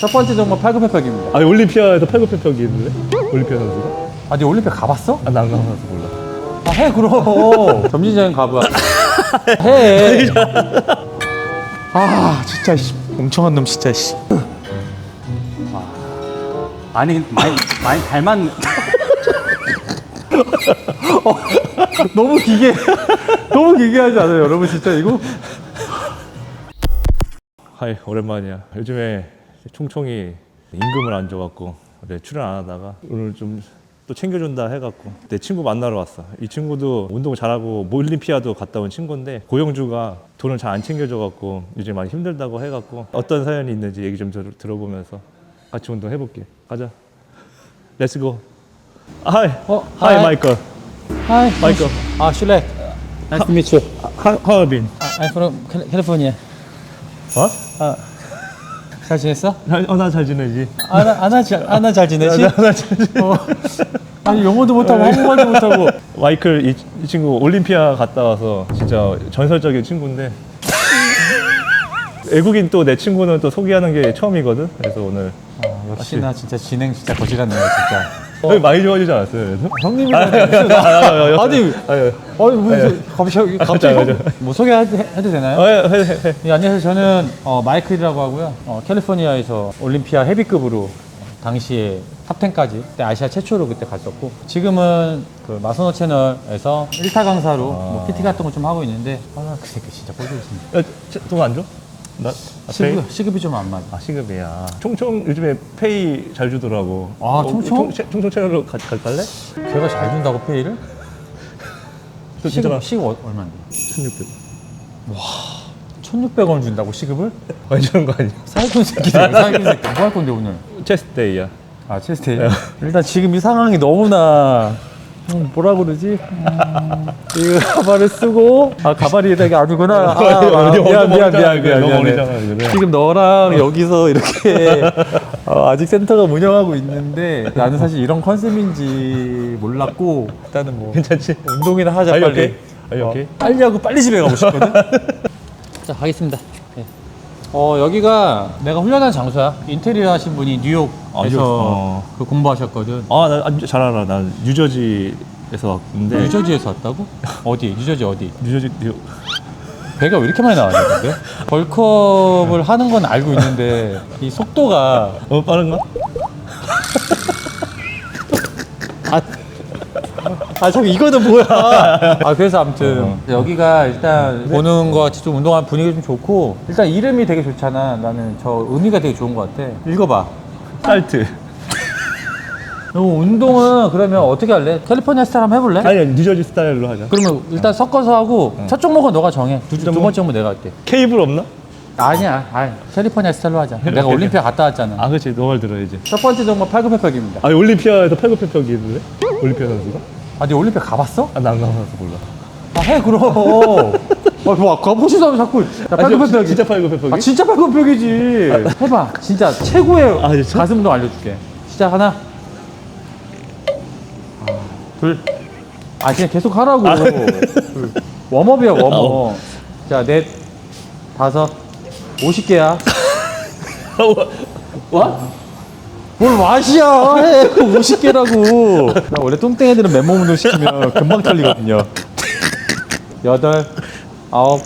첫 번째 종목 팔굽혀펴기입니다. 아니 올림피아에서 팔굽혀펴기 했는데? 올림피아 선수가? 아, 네 올림픽 가봤어? 아, 나안 가봐서 몰라. 아, 해 그럼. 점진적인 가봐. 해. 아, 진짜 씨. 멍청한 놈 진짜 씨. 아니 많이 많이 닮았 너무 기계. 너무 기계하지 않아요, 여러분 진짜 이거? 하이 오랜만이야. 요즘에 총총이 임금을 안 줘갖고 네, 출연 안 하다가 오늘 좀 또 챙겨준다 해갖고 내 친구 만나러 왔어. 이 친구도 운동 잘하고 몰림피아도 갔다 온 친구인데 고영주가 돈을 잘 안 챙겨줘갖고 요즘 많이 힘들다고 해갖고 어떤 사연이 있는지 얘기 좀 들, 들어보면서 같이 운동 해볼게. 가자. 렛츠고. 하이. 어, 하이 하이. 마이클. 하이. 마이클. 아, 슐렉. Nice to meet you. 하하빈. I'm from California. 어? 잘 지냈어? 어 나 잘 지내지. 아나 아나 잘 아나 잘 지내지? 나 잘 지내. 어. 아니 영어도 못하고 한국말도 못하고. 마이클 이, 이 친구 올림피아 갔다 와서 진짜 전설적인 친구인데 외국인 또 내 친구는 또 소개하는 게 처음이거든. 그래서 오늘 어, 역시 나 진짜 진행 진짜 거지같네요 진짜. 어. 많이 좋아지지 않았어요? 그래서? 형님이랑 아니 아유, 아니 무슨 갑자기 갑자기 형- 뭐 소개해도 해도 되나요? 어, 해, 해, 해. 예, 안녕하세요. 저는 어, 마이클이라고 하고요. 어, 캘리포니아에서 올림피아 헤비급으로 어, 당시에 탑10까지 그때 아시아 최초로 그때 갔었고 지금은 그 마소노 채널에서 1타 강사로 뭐 PT 같은 거 좀 하고 있는데 아그 새끼 진짜 꼴보기 싫네. 돈안 줘? 나 아, 페이? 시급, 시급이 좀 안 맞아. 아 시급이야. 총총 요즘에 페이 잘 주더라고. 아, 총총? 총, 총총 채널로 가, 가, 갈래? 걔가 잘 준다고 페이를? 또 진짜 시급, 시급 어- 얼마인데? 1600. 1600원 준다고 시급을? 많이 주는 거 아니야? 사기꾼 새끼들 사기꾼 새끼 누구 할 건데 오늘? 체스데이야. 아 체스트 일단 지금 이 상황이 너무나 음, 뭐라 그러지? 음, 이 가발을 쓰고 아 가발이 되게 아니구나 아, 아, 미안 미안 미안. 미안. 멀잖아, 이거는. 지금 너랑 여기서 이렇게 어, 아직 센터가 운영하고 있는데 나는 사실 이런 컨셉인지 몰랐고 일단은 뭐 괜찮지? 운동이나 하자 빨리 you okay? 어, 빨리 하고 빨리 집에 가고 싶거든 자 가겠습니다 네. 어 여기가 내가 훈련한 장소야 인테리어 하신 분이 뉴욕에서 아, 뉴욕. 어. 그 공부하셨거든 아, 나 잘 알아. 난 뉴저지에서 왔는데. 뉴저지에서 왔다고? 어디? 뉴저지 어디? 뉴저지 뉴 배가 왜 이렇게 많이 나왔냐 근데? 벌크업을 하는 건 알고 있는데 이 속도가 어 빠른가? 아 저기 이거는 뭐야 아 그래서 아무튼 여기가 일단 보는 거 같이 좀 운동하는 분위기 좀 좋고 일단 이름이 되게 좋잖아 나는 저 의미가 되게 좋은 것 같아 읽어봐 살트. 너 운동은 그러면 어떻게 할래? 캘리포니아 스타일 한번 해볼래? 아니 뉴저지 스타일로 하자. 그러면 일단 섞어서 하고 첫 종목은 너가 정해 두, 두? 번째 종목 내가 할게 케이블 없나? 아니야 아 캘리포니아 스타일로 하자 내가 올림피아 갔다 왔잖아 아 그렇지 너말 들어야지. 첫 번째 종목 팔굽혀펴기입니다 아니 올림피아에서 팔굽혀펴기 했는데? 올림피아 선수가? 아, 네 올림피아 가봤어? 아 나안 가봐서 몰라. 아, 해, 그럼. 아, 뭐, 가보지도 않으면 자꾸. 자, 팔굽혀펴기. 진짜 팔굽혀펴기? 아, 진짜 팔굽혀펴기지. 해봐. 진짜 최고의 아, 진짜? 가슴 운동 알려줄게. 시작, 하나. 아, 둘. 아, 그냥 계속 하라고. 둘. 웜업이야, 웜업. 자, 넷. 다섯. 50개야. 와? 뭘 와시야? 해 50개라고. 나 원래 뚱땡 애들은 맨몸 운동 시키면 금방 털리거든요. 여덟 아홉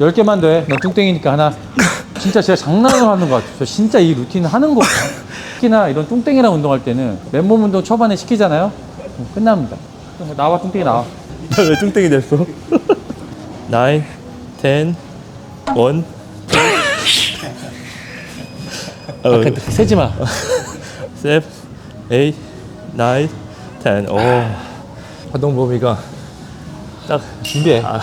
열 개만 더해넌 뚱땡이니까 하나. 진짜 제가 장난을 하는 것 같아요. 저 진짜 이 루틴 하는 거 특히나 이런 뚱땡이랑 운동할 때는 맨몸 운동 초반에 시키잖아요? 그럼 끝납니다. 나와 뚱땡이 나와. 왜 뚱땡이 됐어? 9, 10, 1, 어, 세지 마 7, 8, 9, 10. 오. hoạt 범위가 딱, 준비해 아.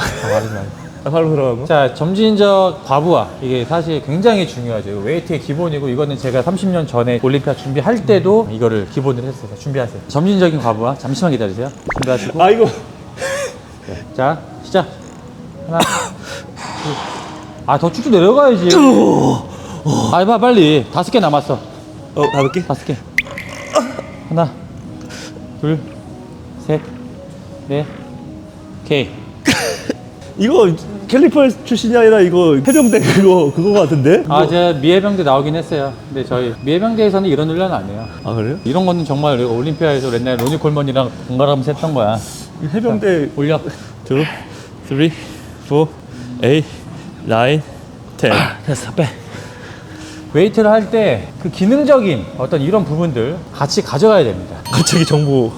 바로 들어가고. 자, 점진적 과부하. 이게 사실 굉장히 중요하죠. 이거 웨이트의 기본이고, 이거는 제가 30년 전에 올림피아 준비할 때도 이거를 기본으로 했어요. 준비하세요. 점진적인 과부하. 잠시만 기다리세요. 준비하시고. 아 이거 자, 시작. 하나, 둘. 아, 더 쭉쭉 내려가야지. 아, 해봐, 빨리. 다섯 개 남았어. 어 다섯 개? 다섯 개. 하나, 둘, 셋, 넷, 오케이. 이거 캘리포니아 출신이 아니라 이거 해병대 그거 그거 같은데? 아 제가 미해병대 나오긴 했어요. 근데 저희 미해병대에서는 이런 훈련 안 해요. 아 그래요? 이런 거는 정말 우리가 올림피아에서 옛날에 로니 콜먼이랑 번갈아가면서 했던 거야. 이 해병대 올려. 2, 3, 4, 8, 9, 10 됐어 빼 웨이트를 할 때 그 기능적인 어떤 이런 부분들 같이 가져가야 됩니다. 갑자기 정보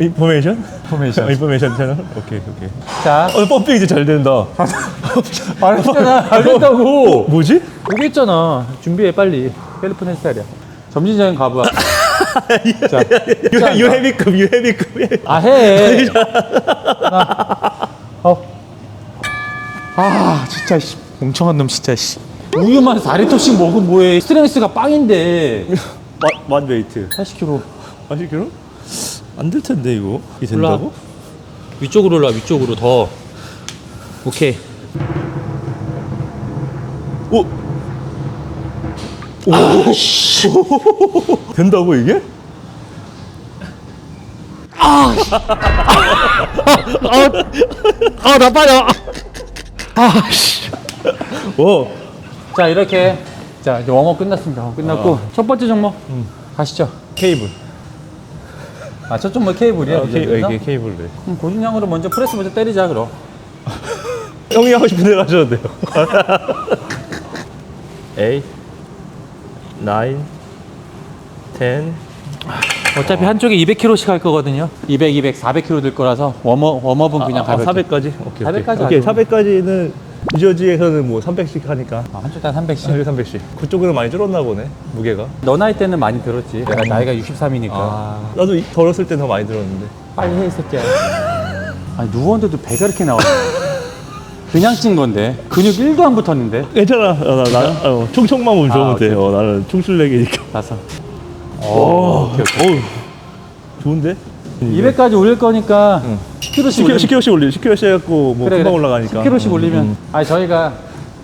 인포메이션? 포메이션. 인포메이션 채널? 오케이 오케이 자, 어 펌핑 이제 잘 된다 알았잖아. 알겠다고. 뭐지? 오겠잖아. 준비해 빨리. 캘리포니아 스타일이야. 점진적인 가부야. 자, 유, 유해비급 유해비급 아 해. 하나, 어. 아 진짜 씨, 멍청한 놈 진짜 씨. 우유만 4리터씩 먹으면 뭐해? 스트렝스가 빵인데. 만 웨이트 80kg. 80kg? 안 될 텐데 이거 이게 올라. 된다고? 위쪽으로 올라 위쪽으로 더. 오케이. 오! 오! 된다고 이게? 아나 빠져. 아 씨. 오! 자 이렇게 자 이제 웜업 끝났습니다. 웜업 끝났고 첫 번째 종목 가시죠. 케이블 아 첫 종목 케이블이야. 아, 케이, 이제 이게 케이블 네. 그럼 고진양으로 먼저 프레스 먼저 때리자 그럼. 형이 하고 싶은 대로 하셔도 돼요 8 9 10 어차피 한쪽에 200kg씩 할 거거든요. 200, 200, 400kg 들 거라서 웜업 웜업은 그냥 아, 가볍게. 400까지? 오케이 400까지 오케이 하죠. 400까지는 유저지에서는 뭐 300씩 하니까 아, 한쪽 단 300씩. 여기 300씩 그쪽은 많이 줄었나 보네 무게가 너 나이 때는 많이 들었지. 내가 나이가 63이니까. 아 나도 이- 덜었을 땐더 많이 들었는데 빨리 해, 이 새끼야. 아니, 누웠는데도 배가 이렇게 나와. 그냥 찐 건데. 근육 1도 안 붙었는데. 괜찮아 어, 나, 나 어, 총총만 보면 아, 좋으면 오케이. 돼 어, 나는 총술래기니까 다섯. 오, 오케이, 오케이. 어우, 좋은데? 200까지 올릴 거니까 10kg씩 10kg, 올리면 10kg씩 올리 10kg씩 해갖고 뭐 금방 올라가니까. 10kg씩 올리면 음, 아니 저희가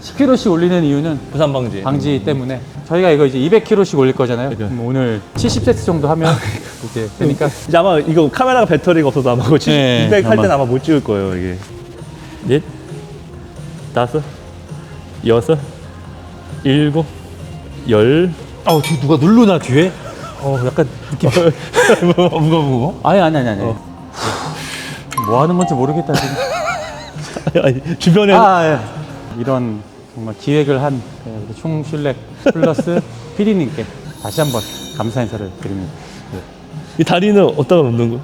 10kg씩 올리는 이유는 부산 방지. 방지 때문에 저희가 이거 이제 200kg씩 올릴 거잖아요. 그죠. 그럼 오늘 70세트 정도 하면 이제 되니까. 이제 아마 이거 카메라가 배터리가 없어서 아마 그거 네, 200 할 아마. 때는 아마 못 찍을 거예요 이게. 넷 다섯 여섯 일곱 열. 아우 뒤 누가 누르나 뒤에? 어 약간 느낌 무거워 무거워. 아니 아니 아니 아니 뭐 하는 건지 모르겠다 지금 아니 주변에 아 예. 이런 정말 기획을 한 예, 우리 총슐렉 플러스 피디님께 다시 한번 감사 인사를 드립니다 이 다리는 어디다가 놓는 거?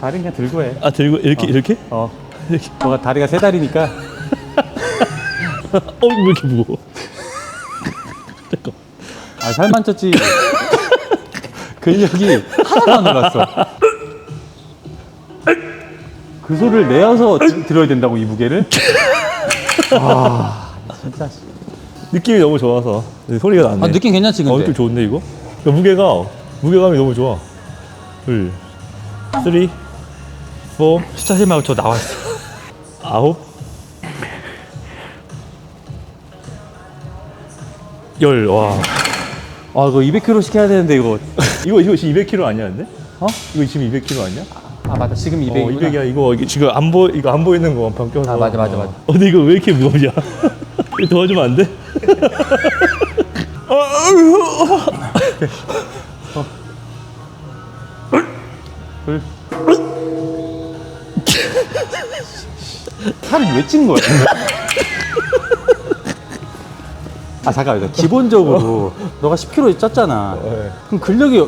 다리 그냥 들고 해 아 들고 이렇게 이렇게? 어. 이렇게 너가 다리가 세 다리니까 어왜 이렇게 무거워? 잠깐 아 살만 쪘지 근력이 하나도 안 올랐어 그 소리를 내어서 드- 들어야 된다고 이 무게를 아 진짜 느낌이 너무 좋아서 소리가 나네 아 느낌 괜찮지 어, 근데 느낌 좋은데 이거? 야, 무게가 무게감이 너무 좋아. 둘, 쓰리, 포, 숫자 실 말고 저 나왔어 아홉, 열. 와, 아 이거 200kg씩 해야 되는데 이거 이거 이거 지금 200kg 아니야, 근데? 어? 이거 지금 200kg 아니야? 아 맞다 지금 200이구나 어, 200이야. 이거 이게 지금 안 보, 이거 안 보이는 거 바뀌어서. 아, 맞아, 맞아, 맞아. 어, 근데 이거 왜 이렇게 무겁냐? 도와주면 안 돼? 둘 살을 왜 찐 거야? 아 잠깐만 기본적으로 너가 10kg 쪘잖아 네. 그럼 근력이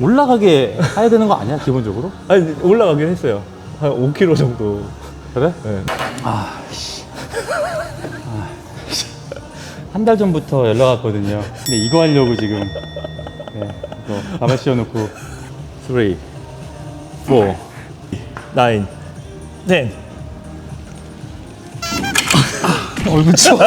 올라가게 해야 되는 거 아니야 기본적으로? 아니, 올라가긴 했어요. 한 5kg 정도. 그래? 네. 한달 전부터 연락 왔거든요 근데 이거 하려고 지금 네, 이거 가발 씌워놓고 3, 4, 9, 10. 얼굴 치워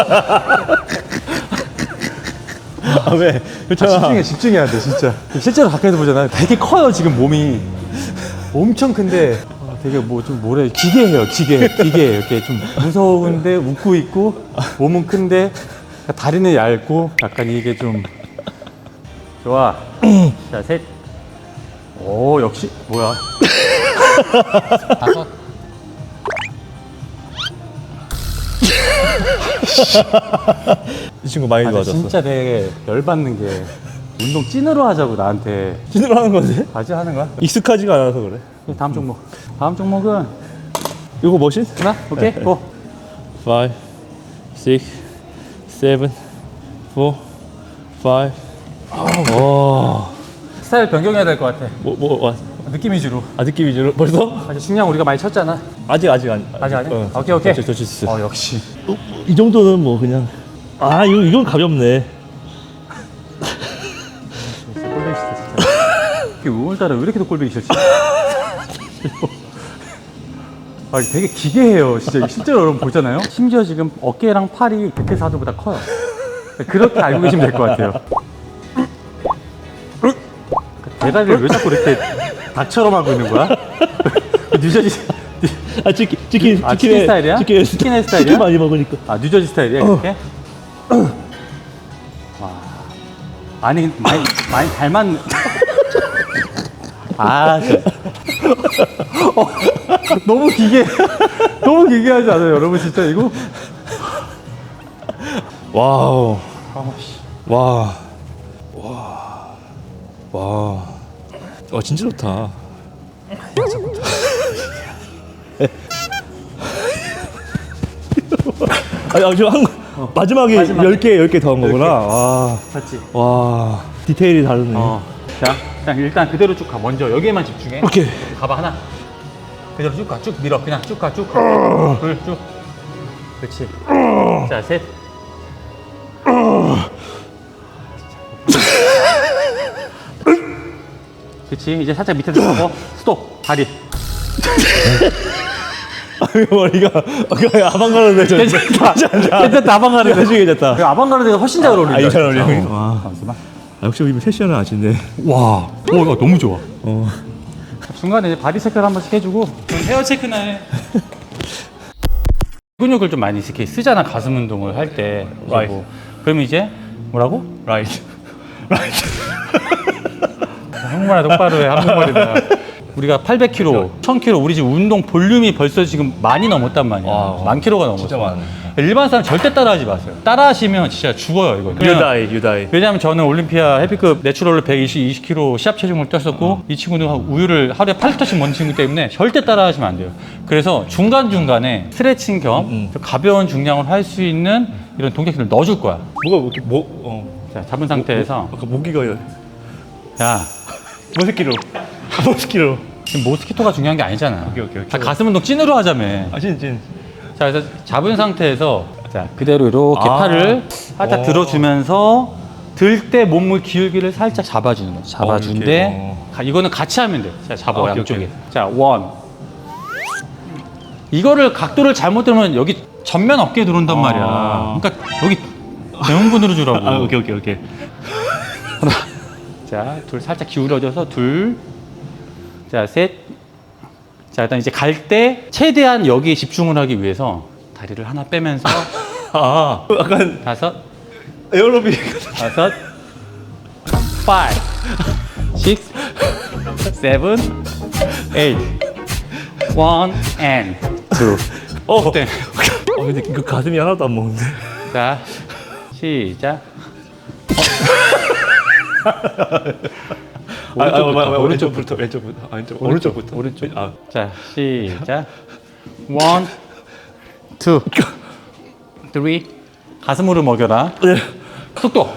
아, 왜? 그렇잖아. 집중해 집중해야 돼 진짜. 실제로 가까이서 보잖아요 되게 커요 지금 몸이. 엄청 큰데 아, 되게 뭐 좀 뭐래. 기계예요 기계 기계 이렇게 좀 무서운데 웃고 있고 몸은 큰데 다리는 얇고 약간 이게 좀 좋아. 자 셋 오 역시 뭐야? 다섯 이 친구 많이 아, 나 좋아졌어. 진짜 되게 열받는 게 운동 찐으로 하자고 나한테 찐으로 하는 건데? 바지 하는 거야? 익숙하지가 않아서 그래. 다음 종목. 다음 종목은 이거 머신? 하나? 오케이. 고. 5, 6, 7, 4, 5. 와. 스타일 변경해야 될 것 같아. 뭐, 뭐, 와. 느낌 위주로. 아, 느낌 위주로? 벌써? 아직 중량 우리가 많이 쳤잖아. 아직, 아직, 아직. 아직 아니야? 어. 오케이 오케이. 저, 저. 어 역시. 어, 이 정도는 뭐 그냥. 아, 이거, 이건 가볍네. 꼴보기 싫다 진짜. 이게 오늘따라 왜 이렇게도 꼴보기 싫지? 아 되게 기괴해요 진짜 실제로 여러분 보잖아요 심지어 지금 어깨랑 팔이 백태사두보다 커요 그렇게 알고 계시면 될 것 같아요 그 대가리를 왜 자꾸 이렇게 닭처럼 하고 있는 거야? 뉴저지 아, 치킨, 치킨, 아, 치킨 스타일이야? 치킨, 스타일이야? 치킨 많이 먹으니까. 아 뉴저지 스타일이야 이렇게? 와 아니 많이 많이 닮았 아 진짜. 어, 너무 기괴 너무 기괴하지 않아요 여러분 진짜 이거 와우. 아, 씨. 와. 와. 와. 와, 진짜 좋다. 아니, 아, 지금 한, 거- 마지막에 마지막에. 10개, 10개 더한 거구나. 와. 맞지? 와. 디테일이 다르네. 어. 자 그냥 일단 그대로 쭉 가 먼저 여기에만 집중해 오케이. 가봐 하나 그대로 쭉 가 쭉 밀어 그냥 쭉 가쭉 둘쭉 그렇지 자 셋 그렇지 이제 살짝 밑에서 가고 스톱 다리 머리가, 아, 아방가르드 저 괜찮다 괜찮다 아방가르드 나중에 괜찮다. 그 아방가르드가 훨씬 잘 어울린다 아, 이거 잘 어울려. 진짜. 와. 잠시만 아, 역시 우리 패션을 아시네. 와, 오, 이거 너무 좋아. 어. 중간에 이제 바디 체크를 한 번씩 해주고 헤어 체크나 해. 근육을 좀 많이 이렇게 쓰잖아 가슴 운동을 할 때. Right. 뭐. 그러면 이제 뭐라고? 라이트. 한국말 똑바로 해 한국말이다. 우리가 800kg, 1000kg, 우리 지금 운동 볼륨이 벌써 지금 많이 넘었단 말이야. 와, 만 킬로가 넘었어. 진짜 많네. 일반 사람 절대 따라하지 마세요. 따라하시면 진짜 죽어요 이거. 유다이, 유다이. 왜냐하면 저는 올림피아 헤비급 내추럴로 120, 20kg 시합 체중을 뛰었었고 어. 이 친구는 우유를 하루에 8리터씩 먹는 친구 때문에 절대 따라하시면 안 돼요. 그래서 중간 중간에 스트레칭 겸 음. 좀 가벼운 중량을 할 수 있는 이런 동작들을 넣어줄 거야. 뭐가 뭐, 이렇게 뭐, 어. 자, 잡은 상태에서 아까 모기가 야, 모스키로. 모스키로. 지금 모스키토가 중요한 게 아니잖아. 오케이, 오케이, 오케이. 자, 가슴 운동 찐으로 하자며. 아, 진, 진. 자, 그래서 잡은 상태에서 자, 그대로 이렇게 아. 팔을 살짝 오. 들어주면서 들 때 몸을 기울기를 살짝 잡아주는 거야. 잡아준데 어. 가- 이거는 같이 하면 돼. 자, 잡아 아, 오케이, 양쪽에. 오케이. 자, 원. 이거를 각도를 잘못 들으면 여기 전면 어깨에 들어온단 아. 말이야. 그러니까 여기 대문근으로 주라고. 아, 오케이, 오케이, 오케이. 자, 둘 살짝 기울어져서 둘. 자, 셋. 자, 일단 이제 갈 때 최대한 여기에 집중을 하기 위해서 다리를 하나 빼면서 아, 약간 다섯, 에어로빅. 다섯, five, six, seven, eight, one and two. 어, 네. 어, 근데 그 가슴이 하나도 안 먹는데. 자, 시작. 아, 아, 오른쪽부터, 아, 아, 오른쪽부터. 왼쪽부터. 아, 왼쪽, 오른쪽, 오른쪽부터. 오른쪽. 아, 자, 시작. One, two, three. 가슴으로 먹여라. 네. 속도.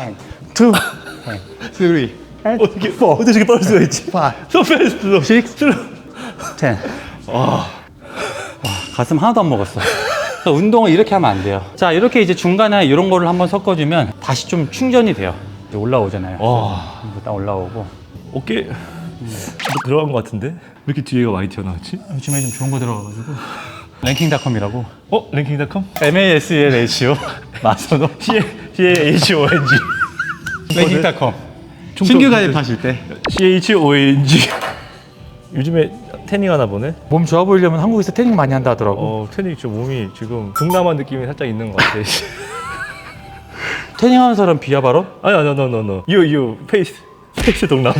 And three, and 어떻게, 어떻게 저렇게 빠를 수가 있지? five, So fast, so slow. ten. 와, 가슴 하나도 안 먹었어. 그래서 운동을 이렇게 하면 안 돼요. 자, 이렇게 이제 중간에 이런 거를 한번 섞어주면 다시 좀 충전이 돼요. 올라오잖아요. 와, 이거 딱 올라오고. 어깨 뭐 들어간 것 같은데? 왜 이렇게 뒤에가 많이 튀어나왔지? 요즘에 좀 좋은 거 들어가가지고. 랭킹닷컴이라고. 어? 랭킹닷컴? MAS의 레이시오. 마소노. C C H O N G 랭킹닷컴. 신규. 가입하실 때. C H O N G 요즘에 태닝 하나 보네? 몸 좋아 보이려면 한국에서 태닝 많이 한다 하더라고. 어 태닝 저 몸이 지금 동남아 느낌이 살짝 있는 것 같아 태닝하는 사람 비하 발언? 아니 아니 no no no you you 페이스 페이스 동남아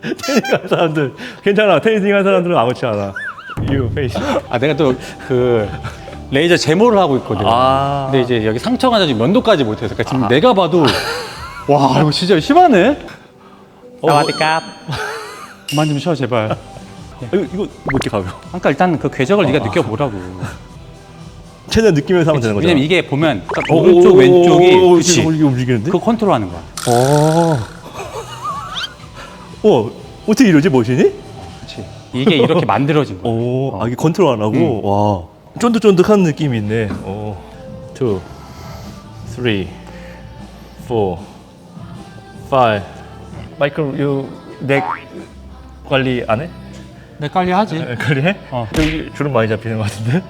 태닝하는 사람들 괜찮아 태닝하는 사람들은 아무렇지 않아 You face. 아 내가 또 그 레이저 제모를 하고 있거든. 아. 근데 이제 여기 상처가 나지고 면도까지 못해서 그러니까 지금 내가 봐도 와 이거 진짜 심하네. 사와디캅. 그만 좀 쉬어 제발. 이거 이거 뭐 이렇게 가벼워? 그러니까 일단 그 궤적을 네가 느껴보라고. 최대한 느끼면서 하면 되는 거잖아. 왜냐면 이게 보면 딱 오, 오른쪽 오, 왼쪽이 오, 오, 그치. 이게 움직이는데? 그거 컨트롤하는 거야. 어. 어, 어떻게 이러지 머신이? 그렇지. 이게 이렇게 만들어진 거야. 오, 아 이게 컨트롤 안 하고 와 쫀득쫀득한 느낌이 있네. 오, two, three, four, five. 마이클, 유넥 관리 안 해? 내 관리 하지. 네, 관리해? 어. 여기 주름 많이 잡히는 것 같은데?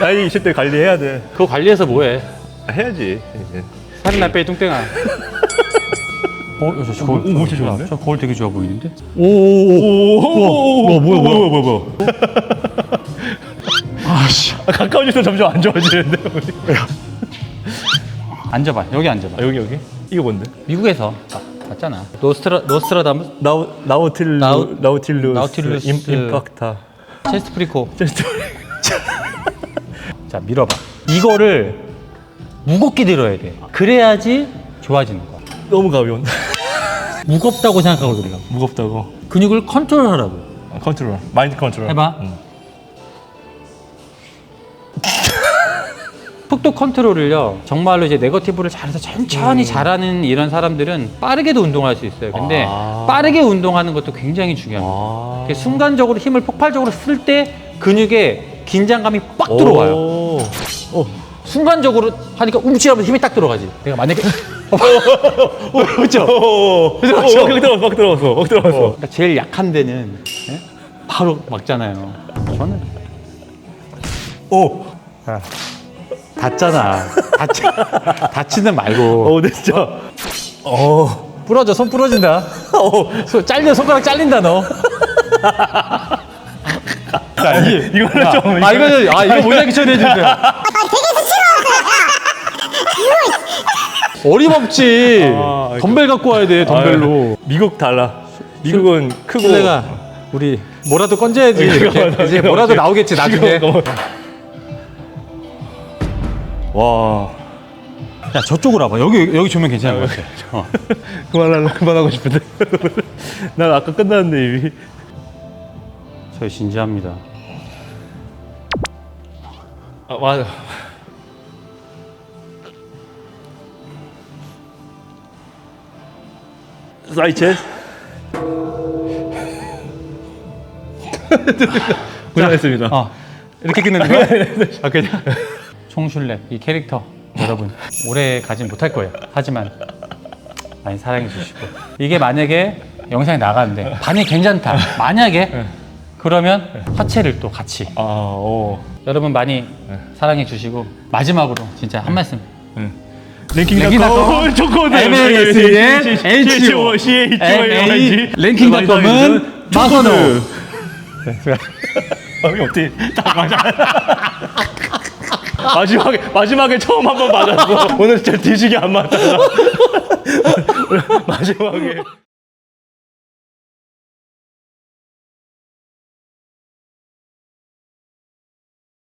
나이 있을 때 관리해야 돼. 그거 관리해서 뭐해? 아, 해야지. 살이 날빼 뚱땡아. 어, 저, 저, 거울, 오, 오, 진짜 좋은데? 저 거울 되게 좋아 보이는데? 오, 뭐야, 뭐야, 뭐야, 뭐야. 아씨. 가까워질수록 점점 안 좋아지는데. 앉아봐. 여기 앉아봐. 아, 여기, 여기? 이거 뭔데? 미국에서 봤잖아. 노스트라 노스트라다무스 나우, 나우틸루, 나우- 나우틸루스, 나우틸루스. 임, 임팍타. 체스트 프리코. 자 밀어봐. 이거를 무겁게 들어야 돼. 그래야지 좋아지는 거야. 너무 가벼운. 무겁다고 생각하고 들어. 무겁다고. 근육을 컨트롤하라고. 아, 컨트롤. 마인드 컨트롤. 해봐. 응. 속도 컨트롤을요 정말로 이제 네거티브를 잘해서 천천히 잘하는 이런 사람들은 빠르게도 운동할 수 있어요 근데 아. 빠르게 운동하는 것도 굉장히 중요합니다 아. 순간적으로 힘을 폭발적으로 쓸 때 근육에 긴장감이 빡 들어와요 오. 어. 순간적으로 하니까 움찔하면서 힘이 딱 들어가지 내가 만약에 그렇죠 오. 오. 막 들어갔어, 막 들어갔어, 막 들어갔어. 그러니까 제일 약한 데는 예? 바로 막잖아요 저는 오. 닿잖아 다치, 다치는 말고 어, 근데 진짜. 어. 부러져 손 부러진다 어. 손 잘려 손가락 잘린다 너. 야, 이게 이거는 좀. 아 이거는 아 이거 모자이크 처리해 주세요. 어림없지. 아, 덤벨 갖고 와야 돼 덤벨로. 아, 미국 달라. 미국은 크고. 실내가 우리 뭐라도 건져야지. 이렇게. 맞아, 이제 맞아. 뭐라도 나오겠지 나중에. 너무- 와. 야 저쪽으로 와봐. 여기 여기 조명 괜찮은 것 같아. 어. 그만할래, 그만하고 싶은데. 난 아까 끝났는데 이미. 저희 진지합니다. 아, 맞아. 사이체. 고생했습니다. 어 이렇게 끝내는 거야? 아 그냥 총슐랩 이 캐릭터 여러분 오래 가진 못할 거예요. 하지만 많이 사랑해 주시고 이게 만약에 영상이 나가는데 반응이 괜찮다. 만약에 그러면 하체를 또 같이. 아, 오. 여러분 많이 사랑해 주시고 마지막으로 진짜 한 말씀. 랭킹닷컴. 초코드 MLS의 HO CHOYG 랭킹닷컴은 마선호. 아, 이게 어떻게 다 맞아? 마지막에 마지막에 처음 한번 맞았어. 오늘 진짜 뒤지게 안 맞다가 마지막에